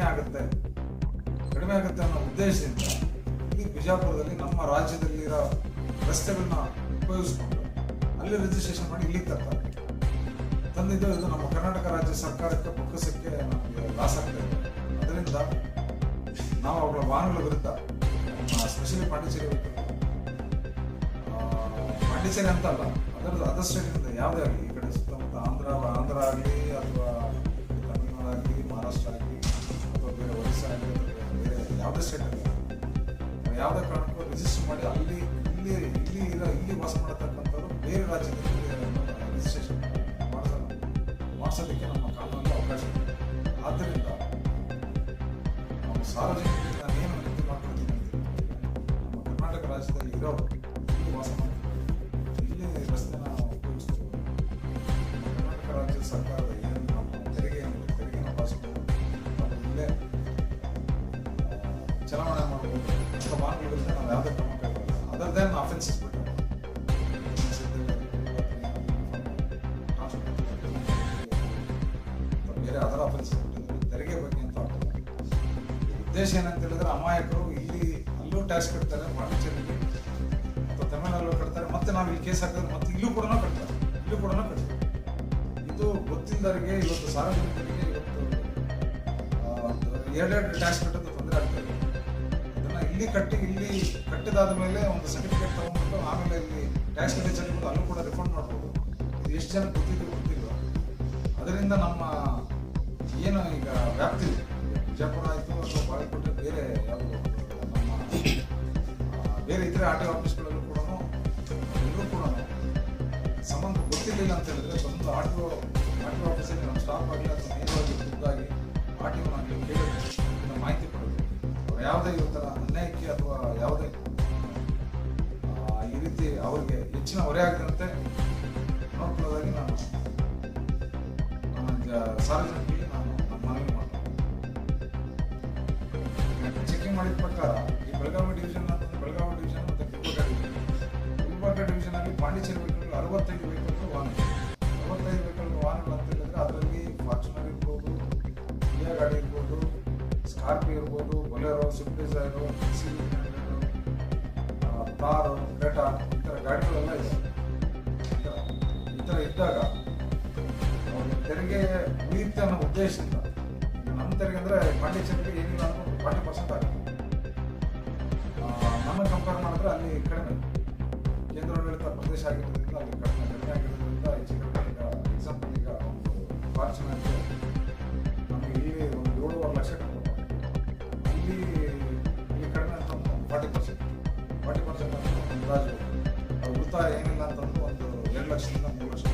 ಕಡಿಮೆ ಆಗುತ್ತೆ. ಕಡಿಮೆ ಆಗುತ್ತೆ ಅನ್ನೋ ಉದ್ದೇಶದಿಂದ ಇಲ್ಲಿ ಬಿಜಾಪುರದಲ್ಲಿ ನಮ್ಮ ರಾಜ್ಯದಲ್ಲಿರೋ ರಸ್ತೆಗಳನ್ನ ಉಪಯೋಗಿಸ್ಕೊಂಡು ಅಲ್ಲಿ ರಿಜಿಸ್ಟ್ರೇಷನ್ ಮಾಡಿ ಇಲ್ಲಿ ತರ್ತಾರೆ. ತಂದಿದ್ದು ಇದು ನಮ್ಮ ಕರ್ನಾಟಕ ರಾಜ್ಯ ಸರ್ಕಾರಕ್ಕೆ ಬೊಕ್ಕಸಕ್ಕೆ ನಮಗೆ ಲಾಸ್ ಆಗ್ತಾ ಇದೆ. ಅದರಿಂದ ನಾವು ಅವುಗಳ ವಾಹನಗಳ ವಿರುದ್ಧ ಸ್ಪೆಷಲಿ ಪಾಂಡಿಚೇರಿ ಪಾಂಡಿಚೇರಿ ಅಂತ ಅಲ್ಲ ಅದರ ಅದರ್ ಯಾವುದೇ ಆಗಲಿ, ಈ ಕಡೆ ಸುತ್ತಮುತ್ತ ಆಂಧ್ರ ಆಂಧ್ರ ಆಗಲಿ ಅಥವಾ ತಮಿಳುನಾಡು ಆಗಲಿ, ಮಹಾರಾಷ್ಟ್ರ ಆಗಲಿ ಬೇರೆ ಯಾವುದೇ ಸ್ಟೇಟ್ ಆಗಲಿ ಯಾವುದೇ ಕಾರಣಕ್ಕೂ ರಿಜಿಸ್ಟರ್ ಮಾಡಿ ಅಲ್ಲಿ, ಇಲ್ಲಿ ಇಲ್ಲಿ ಇರೋ, ಇಲ್ಲಿ ವಾಸ ಮಾಡತಕ್ಕಂಥವ್ರು ಬೇರೆ ರಾಜ್ಯದಲ್ಲಿ ರಿಜಿಸ್ಟ್ರೇಷನ್ ಮಾಡಿಸಲ್ಲ. ಮಾಡಿಸೋದಕ್ಕೆ ನಮ್ಮ ಕಾನೂನಲ್ಲಿ ಅವಕಾಶ ಇದೆ. ಆದ್ದರಿಂದ ನಾವು ಸಾರ್ವಜನಿಕರಿಗೆ ನಾನು ಏನು ವಿನಂತಿ ಮಾಡ್ಕೊಳ್ತೀನಿ ನಮ್ಮ ಕರ್ನಾಟಕ ರಾಜ್ಯದಲ್ಲಿ ಇರೋ ವಾಸ ಉದ್ದೇಶ ಏನಂತ ಹೇಳಿದ್ರೆ ಅಮಾಯಕರು ಇಲ್ಲಿ ಅಲ್ಲೂ ಟ್ಯಾಕ್ಸ್ ಕಟ್ತಾರೆ, ಪಾಂಡಿಚೇರಿಯಲ್ಲಿ ಅಥವಾ ತಮಿಳುನಾಡಲ್ಲೂ ಕಟ್ತಾರೆ, ಮತ್ತೆ ನಾವು ಈ ಕೇಸ್ ಹಾಕಿದ್ರೆ ಮತ್ತೆ ಇಲ್ಲೂ ಕೂಡ ಕಟ್ತಾರೆ, ಇಲ್ಲೂ ಕೂಡ ಕಟ್ತಾರೆ. ಇದು ಗೊತ್ತಿಲ್ಲದವರಿಗೆ ಇವತ್ತು ಸಾರ್ವಜನಿಕರಿಗೆ ಇವತ್ತು ಎರಡೆರಡು ಟ್ಯಾಕ್ಸ್ ಕಟ್ಟೋದು ತೊಂದರೆ ಆಗ್ತದೆ ಅದನ್ನ ಇಲ್ಲಿ ಕಟ್ಟಿ, ಇಲ್ಲಿ ಕಟ್ಟಿದಾದ ಮೇಲೆ ಒಂದು ಸರ್ಟಿಫಿಕೇಟ್ ತಗೊಂಡ್ಬಿಟ್ಟು ಆಮೇಲೆ ಇಲ್ಲಿ ಟ್ಯಾಕ್ಸ್ ಕಟ್ಟಿ ಚಲಿಬಿಟ್ಟು ಅಲ್ಲೂ ಕೂಡ ರಿಫಂಡ್ ಮಾಡ್ಬೋದು. ಇದು ಎಷ್ಟು ಜನ ಗೊತ್ತಿದ್ದು ಗೊತ್ತಿಲ್ಲ. ಅದರಿಂದ ನಮ್ಮ ಏನು ಈಗ ವ್ಯಾಪ್ತಿ ಬಿಜಾಪುರ ಆಯಿತು ಅಥವಾ ಬಾಳೆಕೋಟೆ ಬೇರೆ ಯಾವುದು ನಮ್ಮ ಬೇರೆ ಇತರೆ ಆರ್ ಟಿ ಆಫೀಸ್ಗಳಲ್ಲೂ ಕೂಡ ಎಲ್ಲರೂ ಕೂಡ ಸಂಬಂಧ ಗೊತ್ತಿರಲಿಲ್ಲ ಅಂತ ಹೇಳಿದ್ರೆ ಬಂದು ಆಟೋ ಟಿ ಆರ್ ಟಿ ಆಫೀಸಲ್ಲಿ ನಮ್ಮ ಸ್ಟಾಫ್ ಆಗಲಿ ಅಥವಾ ನೇರವಾಗಿ ಖುದ್ದಾಗಿ ಆರ್ ಟಿ ಕೇಳಿ ಮಾಹಿತಿ ಕೊಡೋದು ಅವ್ರು ಯಾವುದೇ ಥರ ಅನ್ಯಾಯಕ್ಕೆ ಅಥವಾ ಯಾವುದೇ ಈ ರೀತಿ ಅವರಿಗೆ ಹೆಚ್ಚಿನ ಹೊರೆ ಆಗದಂತೆ ನೋಡ್ಕೊಳ್ಳೋದಾಗಿ ನಾನು ನನ್ನ ಮಾಡಿದ ಪ್ರಕಾರ ಈ ಬೆಳಗಾವಿ ಡಿವಿಷನ್ ಬೆಳಗಾವಿ ಡಿವಿಷನ್ ಮತ್ತು ಗುಲ್ಬರ್ಗ ಡಿವಿಷನ್ ಗುಲ್ಬರ್ಗ ಡಿವಿಷನ್ ಅಲ್ಲಿ ಪಾಂಡಿಚೇರಿ ವೆಹಿಕಲ್ ಅರವತ್ತೈದು ವೆಹಿಕಲ್ ವಾಹನ ಅರವತ್ತೈದು ವೆಹಿಕಲ್ ವಾಹನಗಳು ಅಂತ ಹೇಳಿದ್ರೆ ಅದರಲ್ಲಿ ಫಾರ್ಚುನರ್ ಇರ್ಬೋದು ಇಂಡಿಯಾ ಗಾಡಿ ಇರ್ಬೋದು, ಸ್ಕಾರ್ಪಿಯೋ ಇರ್ಬೋದು, ಬೊಲೆರೋ ಸ್ವಿಫ್ಟ್ ಡಿಸೈರು ಸಿ ತಾರು, ಕ್ರೇಟಾ ಈ ಥರ ಗಾಡಿಗಳೆಲ್ಲ ಇದೆ. ಈ ಥರ ಇದ್ದಾಗ ತೆರಿಗೆ ಉಳಿಯುತ್ತೆ ಅನ್ನೋ ಉದ್ದೇಶದಿಂದ, ನಮ್ಮ ತೆರಿಗೆ ಅಂದರೆ ಪಾಂಡಿಚೇರಿಗೆ ಏನಿಲ್ಲ ಅಂದ್ರೆ ಫಾರ್ಟಿ ಪರ್ಸೆಂಟ್ ಆಗುತ್ತೆ. ಅಲ್ಲಿ ಕಡಿಮೆ. ಕೇಂದ್ರಾಡಳಿತ ಪ್ರದೇಶ ಆಗಿರೋದ್ರಿಂದ ಅಲ್ಲಿ ಕಡಿಮೆ ಕಡಿಮೆ ಆಗಿರೋದ್ರಿಂದ ಹೆಚ್ಚು ಕಡಿಮೆ ಈಗ ಎಕ್ಸಾಂಪಲ್ ಈಗ ಒಂದು ಫಾರ್ಚುನರ್ಗೆ ನಮಗೆ ಇಲ್ಲಿ ಒಂದು ಏಳುವರೆ ಲಕ್ಷ ಇಲ್ಲಿ ಇಲ್ಲಿ ಕಡಿಮೆ ಅಂತ ಫಾರ್ಟಿ ಪರ್ಸೆಂಟ್ ಫಾರ್ಟಿ ಪರ್ಸೆಂಟ್ ಅಂತ ಅಂದಾಜು. ಅದು ಉಳಿತಾಯ ಏನಿಲ್ಲ ಅಂತಂದ್ರೆ ಒಂದು ಎರಡು ಲಕ್ಷದಿಂದ ಮೂರು ಲಕ್ಷ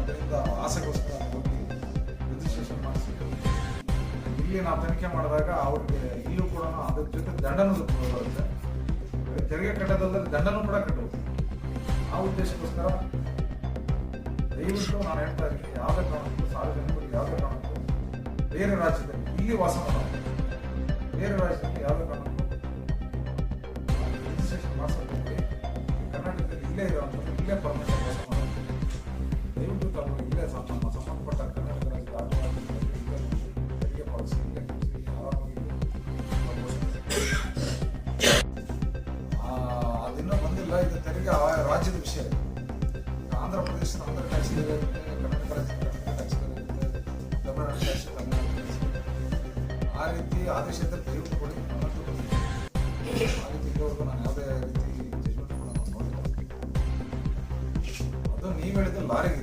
ಅದರಿಂದ ಆಸೆಗೋಸ್ಕರ ಹೋಗಿ ರಿಜಿಸ್ಟ್ರೇಷನ್ ಮಾಡಿಸಿ ಇಲ್ಲಿ ನಾವು ತನಿಖೆ ಮಾಡಿದಾಗ ಅವ್ರಿಗೆ ಇಲ್ಲೂ ಕೂಡ ಅದ್ರ ಜೊತೆ ದಂಡನೂ ಬರುತ್ತೆ ಬರೀ ತೆರಿಗೆ ಕಟ್ಟೋದಲ್ಲದೆ ದಂಡನೂ ಕೂಡ ಕಟ್ಟಬಹುದು ಆ ಉದ್ದೇಶಕ್ಕೋಸ್ಕರ ದಯವಿಟ್ಟು ನಾನು ಹೇಳ್ತಾ ಇದ್ದೀನಿ ಯಾವುದೇ ಕಾರಣಕ್ಕೂ ಸಾರ್ವಜನಿಕರಿಗೆ ಯಾವುದೇ ಕಾರಣಕ್ಕೂ, ಬೇರೆ ರಾಜ್ಯದಲ್ಲಿ ಇಲ್ಲಿ ವಾಸ ಮಾಡೋದು, ಬೇರೆ ರಾಜ್ಯದಲ್ಲಿ ಯಾವುದೇ ಕಾರಣಕ್ಕೂ ರಿಜಿಸ್ಟ್ರೇಷನ್ ಮಾಡಿಸೋದು ಹೋಗಿ ಕರ್ನಾಟಕದಲ್ಲಿ ಇಲ್ಲೇ ಇರೋವಂಥದ್ದು ಇಲ್ಲೇ ಪರ್ಮಿಷನ್ ವಾಸ ಮಾಡೋದು. ದಯವಿಟ್ಟು ಆಂಧ್ರ ಪ್ರದೇಶದ ಆಂಧ್ರ ಕರ್ನಾಟಕ ರಾಜ್ಯದ ಕರ್ನಾಟಕ ಟ್ಯಾಕ್ಸ್ ಬೇರೆ ಇರುತ್ತೆ ತಮಿಳುನಾಡು ಟ್ಯಾಕ್ಸ್ ತಮಿಳುನಾಡು ಟ್ಯಾಕ್ಸ್ ಆ ರೀತಿ ಆದೇಶದ ದಯವಿಟ್ಟು ಕೊಡಿ ಆ ರೀತಿ ನಾನು ಯಾವುದೇ ರೀತಿ ಜಜ್ಮೆಂಟ್ ಕೂಡ ಅದು ನೀವು ಹೇಳಿದ ಲಾರಿಗೆ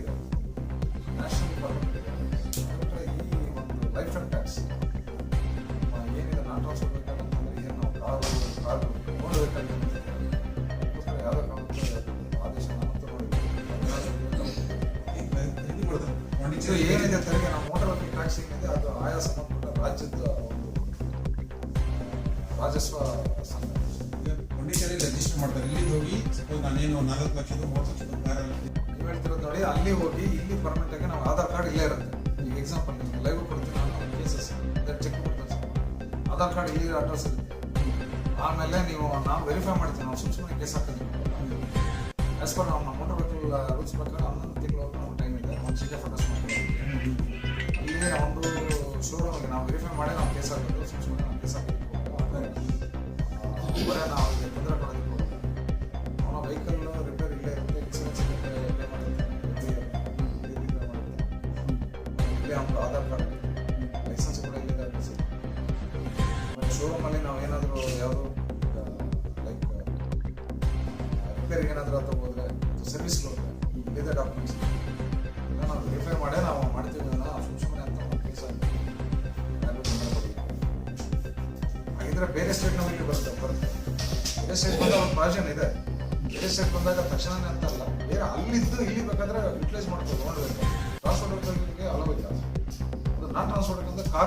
ಇದು ಏನಿದೆ ತೆರಿಗೆ ನಮ್ಮ ಮೋಟರ್ ವೆಹಿಕಲ್ ಟ್ಯಾಕ್ಸ್ ಏನಿದೆ ಅದು ಆಯಾ ಸಂಬಂಧಪಟ್ಟ ರಾಜ್ಯದ ಒಂದು ರಾಜಸ್ವ ಸಂಘ ಪಾಂಡಿಚೇರಿ ರಿಜಿಸ್ಟರ್ ಮಾಡ್ತಾರೆ. ಇಲ್ಲಿ ಹೋಗಿ ಸಪೋಸ್ ನಾನೇನು ನಾಲ್ಕು ಲಕ್ಷದ ಮೂವತ್ತು ಲಕ್ಷದ ಕಾರಲ್ಲಿ ನೀವು ಹೇಳ್ತಿರೋದು ನೋಡಿ ಅಲ್ಲಿ ಹೋಗಿ ಇಲ್ಲಿ ಪರ್ಮನೆಂಟ್ ಆಗಿ ನಾವು ಆಧಾರ್ ಕಾರ್ಡ್ ಇಲ್ಲೇ ಇರುತ್ತೆ. ಈಗ ಎಕ್ಸಾಂಪಲ್ ನಿಮ್ಗೆ ಲೈವ್ ಕೊಡ್ತೀನಿ ನಾನು ಕೇಸಸ್ ಚೆಕ್ ಕೊಡ್ತೀನಿ ಆಧಾರ್ ಕಾರ್ಡ್ ಇಲ್ಲಿ ಅಡ್ರೆಸ್ ಇರುತ್ತೆ ಆಮೇಲೆ ನೀವು ನಾವು ವೆರಿಫೈ ಮಾಡ್ತೀವಿ ನಾವು ಸುಮ್ಮನೆ ಕೇಸ್ ಹಾಕೋದು. ಆಸ್ ಪರ್ ನಮ್ಮ ಮೋಟರ್ ವೆಹಿಕಲ್ ರೂಲ್ಸ್ ಪ್ರಕಾರ ಹನ್ನೊಂದು ತಿಂಗಳು ನಮ್ಮ ಮಾಡ್ತೀವಿ ಅಲ್ಲಿ ಒಂದು ನಾವು ವೆರಿಫೈ ಮಾಡಿ ನಾವು ಕೇಸ್ ಹಾಕೋದು ನಾವು ಕೇಸ್ ಬರೆ ನಾವು ತೊಂದರೆ ಕೊಡೋದಿಲ್ಲ. ಅವನ ವೆಹಿಕಲ್ ರಿಪೇರ್ ಇಲ್ಲೇ ಇರುತ್ತೆ ಇನ್ಸೂರೆನ್ಸ್ ಇಲ್ಲೇ ಇಲ್ಲೇ ಅವ್ನ ಲೈಸೆನ್ಸ್ ಕೂಡ ಶೋರೂಮಲ್ಲಿ ನಾವು ಏನಾದರೂ ಯಾವುದು ಲೈಕ್ ರಿಪೇರಿಗೆ ಏನಾದರೂ ಅಥವಾ ಸ್ಟೇಟ್ ಬಂದಾಗ ಒಂದು ಪ್ರಾಜೆನ್ ಇದೆ. ಬೇರೆ ಎಫ್ ಬಂದಾಗ ತಕ್ಷಣನೇ ಅಂತ ಅಲ್ಲ ಬೇರೆ ಅಲ್ಲಿದ್ದು ಇಲ್ಲಿ ಬೇಕಾದ್ರೆ ಯುಟಿಲೈಸ್ ಮಾಡ್ಕೊಂಡು ನೋಡಬೇಕು. ಟ್ರಾನ್ಸ್ಪೋರ್ಟ್ ಅಲೋ ಇಲ್ಲ. ಅದು ನಾನ್ ಟ್ರಾನ್ಸ್ಪೋರ್ಟ್ ಕಾರ್